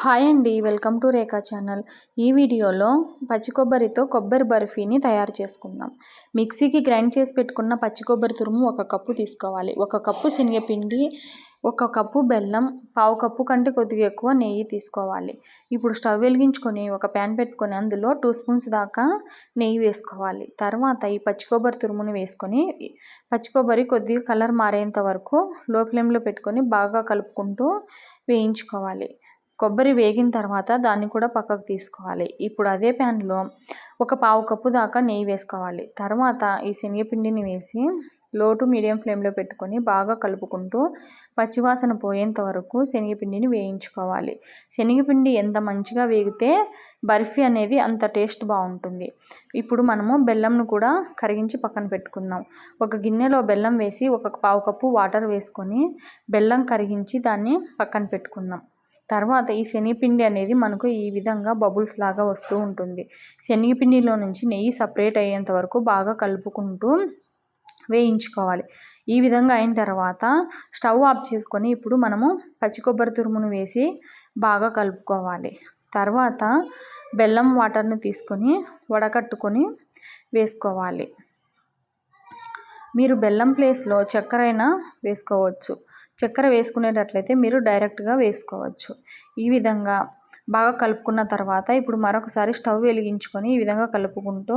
Hi అండి welcome to Rekha channel. ఈ వీడియోలో పచ్చి కొబ్బరితో కొబ్బరి బర్ఫీని తయారు చేసుకుందాం. మిక్సీకి గ్రైండ్ చేసి పెట్టుకున్న పచ్చి కొబ్బరి తురుము ఒక కప్పు తీసుకోవాలి. ఒక కప్పు శనగపిండి ఒక కప్పు బెల్లం పావు కప్పు కంటే కొద్దిగా ఎక్కువ నెయ్యి తీసుకోవాలి. ఇప్పుడు స్టవ్ వెలిగించుకొని ఒక ప్యాన్ పెట్టుకొని అందులో టూ స్పూన్స్ దాకా నెయ్యి వేసుకోవాలి. తర్వాత ఈ పచ్చి కొబ్బరి తురుముని వేసుకొని పచ్చి కొబ్బరి కొద్దిగా కలర్ మారేంత వరకు లో ఫ్లేమ్లో పెట్టుకొని బాగా కలుపుకుంటూ వేయించుకోవాలి. కొబ్బరి వేగిన తర్వాత దాన్ని కూడా పక్కకు తీసుకోవాలి. ఇప్పుడు అదే ప్యాన్లో ఒక పావు కప్పు దాకా నెయ్యి వేసుకోవాలి. తర్వాత ఈ శనగపిండిని వేసి లో టు మీడియం ఫ్లేమ్లో పెట్టుకొని బాగా కలుపుకుంటూ పచ్చివాసన పోయేంత వరకు శనగపిండిని వేయించుకోవాలి. శనగపిండి ఎంత మంచిగా వేగితే బర్ఫీ అనేది అంత టేస్ట్ బాగుంటుంది. ఇప్పుడు మనము బెల్లంను కూడా కరిగించి పక్కన పెట్టుకుందాం. ఒక గిన్నెలో బెల్లం వేసి ఒక పావు కప్పు వాటర్ వేసుకొని బెల్లం కరిగించి దాన్ని పక్కన పెట్టుకుందాం. తర్వాత ఈ శనగపిండి అనేది మనకు ఈ విధంగా బబుల్స్ లాగా వస్తూ ఉంటుంది. శనగపిండిలో నుంచి నెయ్యి సపరేట్ అయ్యేంత వరకు బాగా కలుపుకుంటూ వేయించుకోవాలి. ఈ విధంగా అయిన తర్వాత స్టవ్ ఆఫ్ చేసుకొని ఇప్పుడు మనము పచ్చి కొబ్బరి తురుమును వేసి బాగా కలుపుకోవాలి. తర్వాత బెల్లం వాటర్ను తీసుకొని వడకట్టుకొని వేసుకోవాలి. మీరు బెల్లం ప్లేస్లో చక్కెర అయినా వేసుకోవచ్చు. చక్కెర వేసుకునేటట్లయితే మీరు డైరెక్ట్గా వేసుకోవచ్చు. ఈ విధంగా బాగా కలుపుకున్న తర్వాత ఇప్పుడు మరొకసారి స్టవ్ వెలిగించుకొని ఈ విధంగా కలుపుకుంటూ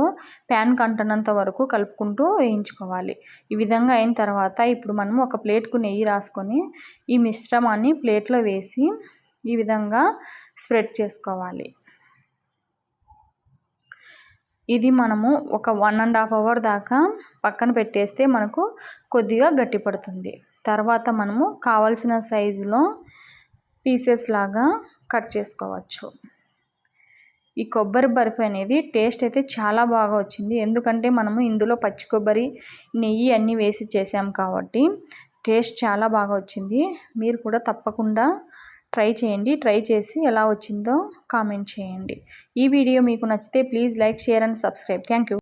ప్యాన్ కంటనంత వరకు కలుపుకుంటూ వేయించుకోవాలి. ఈ విధంగా అయిన తర్వాత ఇప్పుడు మనము ఒక ప్లేట్కు నెయ్యి రాసుకొని ఈ మిశ్రమాన్ని ప్లేట్లో వేసి ఈ విధంగా స్ప్రెడ్ చేసుకోవాలి. ఇది మనము ఒక వన్ అండ్ హాఫ్ అవర్ దాకా పక్కన పెట్టేస్తే మనకు కొద్దిగా గట్టిపడుతుంది. తర్వాత మనము కావలసిన సైజులో పీసెస్ లాగా కట్ చేసుకోవచ్చు. ఈ కొబ్బరి బర్ఫీ అనేది టేస్ట్ అయితే చాలా బాగా వచ్చింది. ఎందుకంటే మనము ఇందులో పచ్చి కొబ్బరి నెయ్యి అన్నీ వేసి చేసాం కాబట్టి టేస్ట్ చాలా బాగా వచ్చింది. మీరు కూడా తప్పకుండా ట్రై చేయండి. ట్రై చేసి ఎలా వచ్చిందో కామెంట్ చేయండి. ఈ వీడియో మీకు నచ్చితే please like share and subscribe. Thank you.